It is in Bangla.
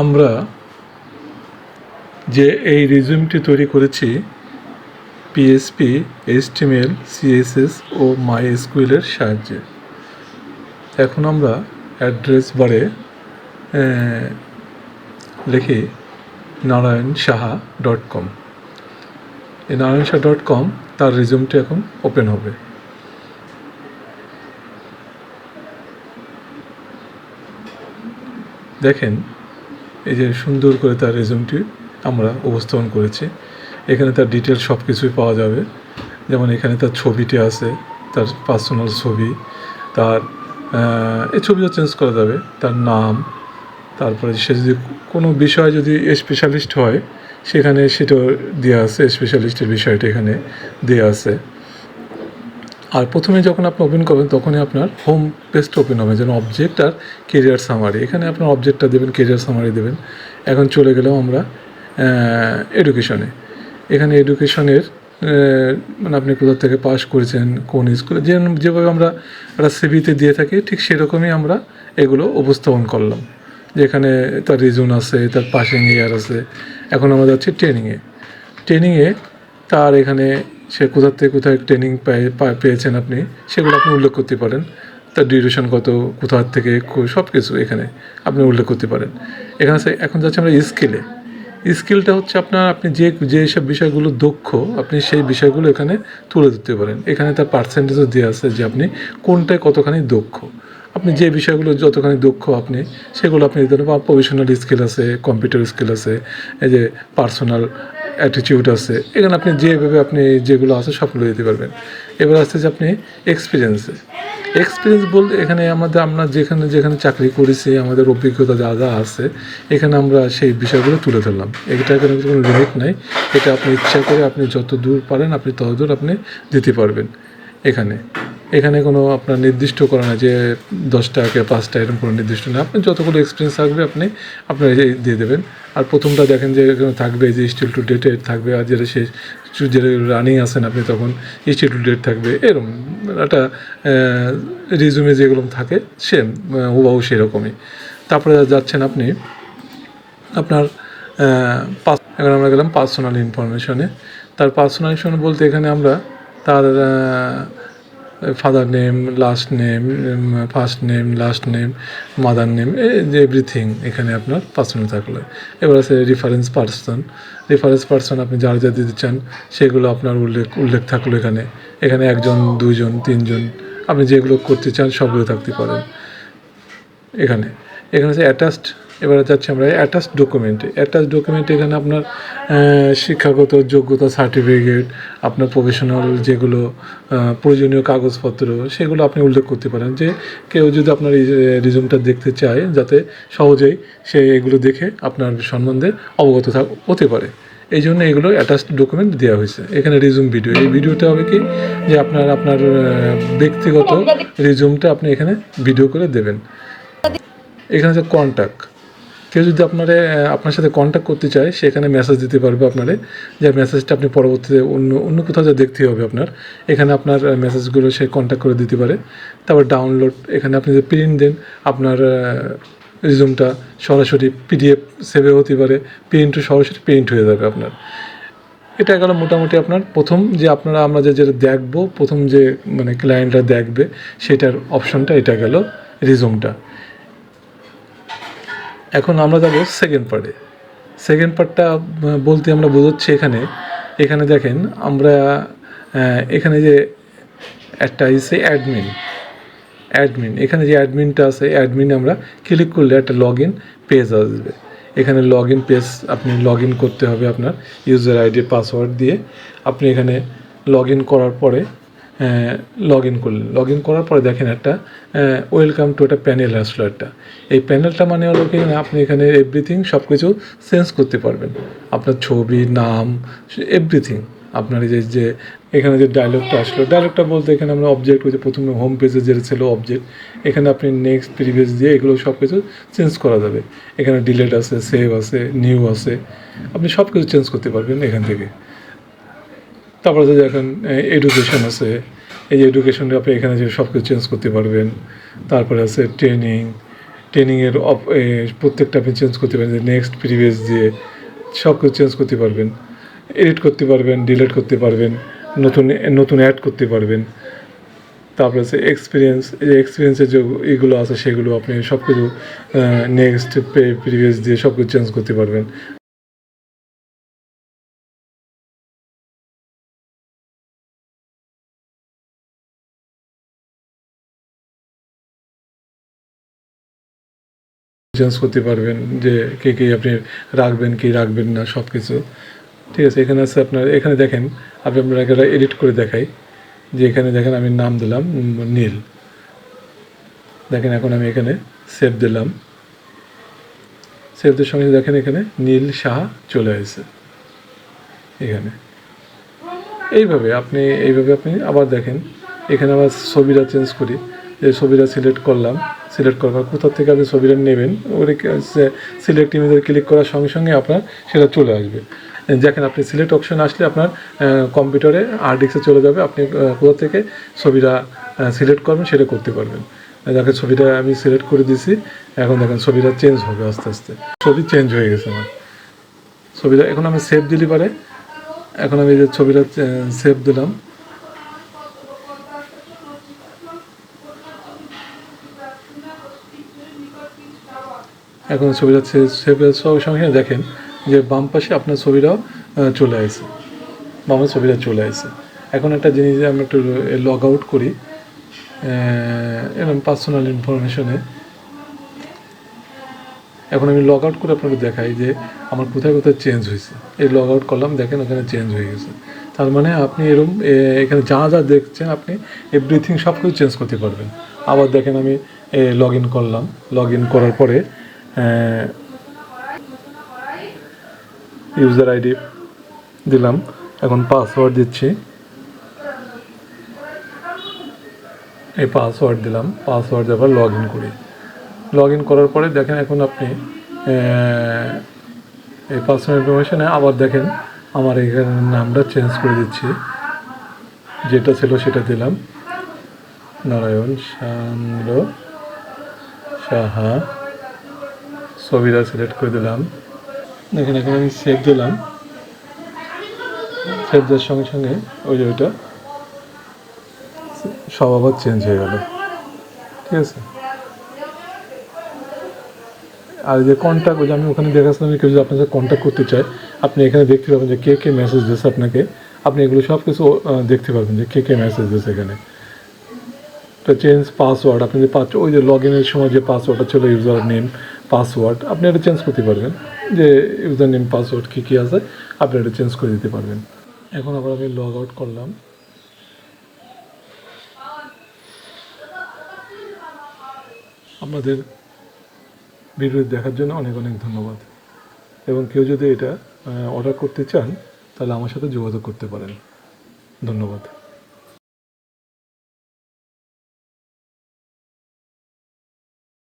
আমরা যে এই রিজিউমটি তৈরি করেছি পিএসপি এইচটিএমএল সিএসএস ও মাই এসকিউএলের সাহায্যে। এখন আমরা অ্যাড্রেস বারে লিখি নারায়ণ সাহা ডট কম এই নারায়ণ সাহা ডট কম তার রিজিউমটি এখন ওপেন হবে। দেখেন এই যে সুন্দর করে তার রেজুমটি আমরা উপস্থাপন করেছি। এখানে তার ডিটেলস সব কিছুই পাওয়া যাবে। যেমন এখানে তার ছবিটি আছে, তার পার্সোনাল ছবি, তার এই ছবিও চেঞ্জ করা যাবে, তার নাম, তারপরে সে যদি কোনো বিষয় যদি স্পেশালিস্ট হয়, সেখানে সেটা দেওয়া আছে স্পেশালিস্টের বিষয়টা এখানে দেওয়া আছে। আর প্রথমে যখন আপনি ওপেন করবেন, তখনই আপনার হোম পেজটা ওপেন হবে, যেন অবজেক্ট আর কেরিয়ার সামারি এখানে আপনার অবজেক্টটা দেবেন কেরিয়ার সামারি দেবেন। এখন চলে গেলাম আমরা এডুকেশনে এখানে এডুকেশনের মানে আপনি কোথা থেকে পাস করেছেন, কোন স্কুলে যে যেভাবে আমরা একটা সিভিতে দিয়ে থাকি, ঠিক সেরকমই আমরা এগুলো উপস্থাপন করলাম। যেখানে তার রিজন আছে, তার পাসিং ইয়ার আছে। এখন আমরা যাচ্ছি ট্রেনিংয়ে ট্রেনিংয়ে তার এখানে সে কোথা থেকে কোথায় ট্রেনিং পেয়েছেন আপনি, সেগুলো আপনি উল্লেখ করতে পারেন। তার ডিউরেশন কত, কোথা থেকে সব কিছু এখানে আপনি উল্লেখ করতে পারেন। এখানে এখন যাচ্ছে আমরা স্কিলে স্কিলটা হচ্ছে আপনার, আপনি যে যে সব বিষয়গুলো দক্ষ, আপনি সেই বিষয়গুলো এখানে তুলে ধরতে পারেন। এখানে তার পার্সেন্টেজও দেওয়া আছে যে আপনি কোনটায় কতখানি দক্ষ। আপনি যে বিষয়গুলো যতখানি দক্ষ আপনি, সেগুলো আপনি প্রফেশনাল স্কিল আছে কম্পিউটার স্কিল আছে, এই যে পার্সোনাল অ্যাটিটিউড আছে। এখানে আপনি যেভাবে আপনি যেগুলো আছে সবগুলো দিতে পারবেন। এবার আসছে যে আপনি এক্সপিরিয়েন্সে এক্সপিরিয়েন্স বলতে এখানে আমাদের, আমরা যেখানে যেখানে চাকরি করেছি, আমাদের অভিজ্ঞতা যা যা আছে, এখানে আমরা সেই বিষয়গুলো তুলে ধরলাম। এটা এখানে কোনো লিমিট নাই। এটা আপনি ইচ্ছা করে আপনি যত দূর পারেন, আপনি তত দূর আপনি দিতে পারবেন এখানে। এখানে কোনো আপনার নির্দিষ্ট করা না যে দশটা কে পাঁচটা এরকম কোনো নির্দিষ্ট না। আপনি যতগুলো এক্সপিরিয়েন্স থাকবে আপনি আপনার দিয়ে দেবেন। আর প্রথমটা দেখেন যে এখানে থাকবে যে স্টিল টু ডেটে থাকবে আর যেটা শেষ যেটা রানিং আছেন আপনি তখন স্টিল টু ডেট থাকবে। এরকম একটা রিজুমে যেগুলো থাকে সেম হুবাহু সেরকমই। তারপরে যাচ্ছেন আপনি আপনার পাস এখন আমরা গেলাম পার্সোনাল ইনফরমেশনে তার পার্সোনাল ইনফরমেশন বলতে এখানে আমরা তার father name last name first name last name mother name everything এখানে আপনার পার্সোনাল থাকল। এবার আছে রেফারেন্স পার্সন রেফারেন্স পার্সন আপনি যার যা দিতে চান, সেগুলো আপনার উল্লেখ উল্লেখ থাকল এখানে। এখানে একজন, দুইজন, তিনজন, আপনি যেগুলো করতে চান সবগুলো থাকতে পারেন। এখানে এখানে আছে অ্যাটাচড এবারে যাচ্ছি আমরা অ্যাটাচ ডকুমেন্টে অ্যাটাচ ডকুমেন্ট এখানে আপনার শিক্ষাগত যোগ্যতা সার্টিফিকেট আপনার প্রফেশনাল যেগুলো প্রয়োজনীয় কাগজপত্র সেগুলো আপনি উল্লেখ করতে পারেন। যে কেউ যদি আপনার এই রিজুমটা দেখতে চায় যাতে সহজেই সে এগুলো দেখে আপনার সম্বন্ধে অবগত থাক হতে পারে। এই জন্য এগুলো অ্যাটাচড ডকুমেন্ট দেওয়া হয়েছে। এখানে রিজুম ভিডিও এই ভিডিওটা হবে কি? যে আপনার আপনার ব্যক্তিগত রিজুমটা আপনি এখানে ভিডিও করে দেবেন। এখানে আছে কন্ট্যাক্ট কেউ যদি আপনারে আপনার সাথে কন্ট্যাক্ট করতে চায়, সেখানে মেসেজ দিতে পারবে আপনারে, যে মেসেজটা আপনি পরবর্তীতে অন্য অন্য কোথাও যা দেখতে হবে আপনার, এখানে আপনার মেসেজগুলো সে কন্ট্যাক্ট করে দিতে পারে। তারপর ডাউনলোড এখানে আপনি যে প্রিন্ট দেন, আপনার রিজুমটা সরাসরি পিডিএফ সেভে হতে পারে প্রিন্ট সরাসরি প্রিন্ট হয়ে যাবে আপনার। এটা গেল মোটামুটি আপনার প্রথম যে আপনারা, আমরা যে, যেটা দেখব, প্রথম যে মানে ক্লায়েন্টরা দেখবে, সেটার অপশনটা এটা গেল রিজুমটা এখন আমরা যাব সেকেন্ড পার্টে সেকেন্ড পার্টটা বলতে আমরা বোঝাচ্ছি এখানে। এখানে দেখেন, আমরা এখানে যে একটা ইসে অ্যাডমিন অ্যাডমিন এখানে যে অ্যাডমিনটা আছে অ্যাডমিনে আমরা ক্লিক করলে একটা লগ ইন পেজ আসবে। এখানে লগ ইন পেজ আপনি লগ ইন করতে হবে আপনার ইউজার আইডি পাসওয়ার্ড দিয়ে। আপনি এখানে লগ ইন করার পরে লগ ইন করলেন। লগ ইন করার পরে দেখেন একটা ওয়েলকাম টু একটা প্যানেল আসলো একটা। এই প্যানেলটা মানে হলো কি আপনি এখানে এভরিথিং সব কিছু চেঞ্জ করতে পারবেন। আপনার ছবি, নাম এভরিথিং আপনার এই যে যে এখানে যে ডায়লগটা আসলো ডায়লগটা বলতে এখানে আমরা অবজেক্ট হয়েছে প্রথমে হোম পেজে যেটা ছিল অবজেক্ট এখানে আপনি নেক্সট প্রিভিয়াস দিয়ে এগুলো সব কিছু চেঞ্জ করা যাবে। এখানে ডিলেট আছে সেভ আছে নিউ আছে। আপনি সব কিছু চেঞ্জ করতে পারবেন এখান থেকে। তারপরে যে এখন এডুকেশন আছে। এই যে এডুকেশনটা আপনি এখানে যে সব কিছু চেঞ্জ করতে পারবেন, তারপরে আছে ট্রেনিং ট্রেনিংয়ের প্রত্যেকটা আপনি চেঞ্জ করতে পারেন নেক্সট প্রিভিয়াস দিয়ে সব কিছু চেঞ্জ করতে পারবেন। এডিট করতে পারবেন ডিলিট করতে পারবেন, নতুন নতুন অ্যাড করতে পারবেন। তারপরে হচ্ছে এক্সপিরিয়েন্স এই যে এক্সপিরিয়েন্সের যে এগুলো আছে, সেগুলো আপনি সব কিছু নেক্সট প্রিভিয়াস দিয়ে সব কিছু চেঞ্জ করতে পারবেন। চেঞ্জ করতে পারবেন যে কে কে আপনি রাখবেন, কি রাখবেন না সব কিছু ঠিক আছে, এখানে আছে আপনার, এখানে দেখেন, আমি আপনার এডিট করে দেখাই। যে এখানে দেখেন, আমি নাম দিলাম নীল। দেখেন, এখন আমি এখানে সেভ দিলাম। সেভ দেওয়ার সঙ্গে দেখেন, এখানে নীল সাহা চলে আসছে। এখানে। এইভাবে আপনি এইভাবে আপনি আবার দেখেন। এখানে আবার ছবিটা চেঞ্জ করি। যে ছবিটা সিলেক্ট করলাম সিলেক্ট পর কোথা থেকে আপনি ছবিটা নেবেন ওরে সিলেক্ট ইমেজে ক্লিক করার সঙ্গে সঙ্গে আপনার সেটা চলে আসবে। দেখেন আপনি সিলেক্ট অপশন আসলে আপনার কম্পিউটারে আর ডিক্সে চলে যাবে, আপনি কোথা থেকে ছবিটা সিলেক্ট করবেন সেটা করতে পারবেন। দেখেন ছবিটা আমি সিলেক্ট করে দিয়েছি, এখন দেখেন ছবিটা চেঞ্জ হবে আস্তে আস্তে। ছবি চেঞ্জ হয়ে গেছে আমার। ছবিটা, এখন আমি সেভ দিলি পারে। এখন আমি যে ছবিটা সেভ দিলাম এখন ছবিটা সঙ্গে সঙ্গে দেখেন যে বাম পাশে আপনার ছবিটাও চলে আসে। বামের ছবিটা চলে আসে। এখন একটা জিনিস যে আমি একটু লগ আউট করি এরকম পার্সোনাল ইনফরমেশনে এখন আমি লগ আউট করে আপনাকে দেখাই যে আমার কোথায় কোথায় চেঞ্জ হয়েছে। এই লগ আউট করলাম দেখেন ওখানে চেঞ্জ হয়ে গেছে। তার মানে আপনি এরকম এ, এখানে যা যা দেখছেন আপনি এভরিথিং সব কিছু চেঞ্জ করতে পারবেন। আবার দেখেন আমি লগ ইন করলাম। লগ ইন করার পরে ইউজার আইডি দিলাম। এখন পাসওয়ার্ড দিচ্ছি। এই পাসওয়ার্ড দিলাম। পাসওয়ার্ড দেওয়ার লগ ইন করি। লগ ইন করার পরে দেখেন এখন আপনি এই পার্সোনাল ইনফরমেশনে আবার দেখেন আমার এখানে নামটা চেঞ্জ করে দিচ্ছি। যেটা ছিল সেটা দিলাম। নারায়ণ চন্দ্র সাহা ছবিটা সিলেক্ট করে দিলাম। দেখেন, এখন আমি সেভ দিলাম। সেভ দেওয়ার সঙ্গে সঙ্গে ওই যে ওইটা, সব আবার চেঞ্জ হয়ে গেল। ঠিক আছে? আর যে কন্ট্যাক্ট ওই যে আমি ওখানে দেখাচ্ছিলাম কেউ যদি আপনার সাথে কন্ট্যাক্ট করতে চায়, আপনি এখানে দেখতে পাবেন যে কে কে মেসেজ দিয়েছে আপনাকে। আপনি এগুলো সব কিছু দেখতে পারবেন যে কে কে মেসেজ দিয়েছে এখানে। তো চেঞ্জ পাসওয়ার্ড আপনি যে পাস ওই যে লগ ইনের সময় যে পাসওয়ার্ডটা ছিল ইউজার নেম পাসওয়ার্ড আপনি এটা চেঞ্জ করতে পারবেন। যে ইউজার নেম পাসওয়ার্ড কী কী আছে, আপনি এটা চেঞ্জ করে দিতে পারবেন। এখন আবার আমি লগ আউট করলাম। আপনাদের ভিডিও দেখার জন্য অনেক অনেক ধন্যবাদ। এবং কেউ যদি এটা অর্ডার করতে চান, তাহলে আমার সাথে যোগাযোগ করতে পারেন। ধন্যবাদ।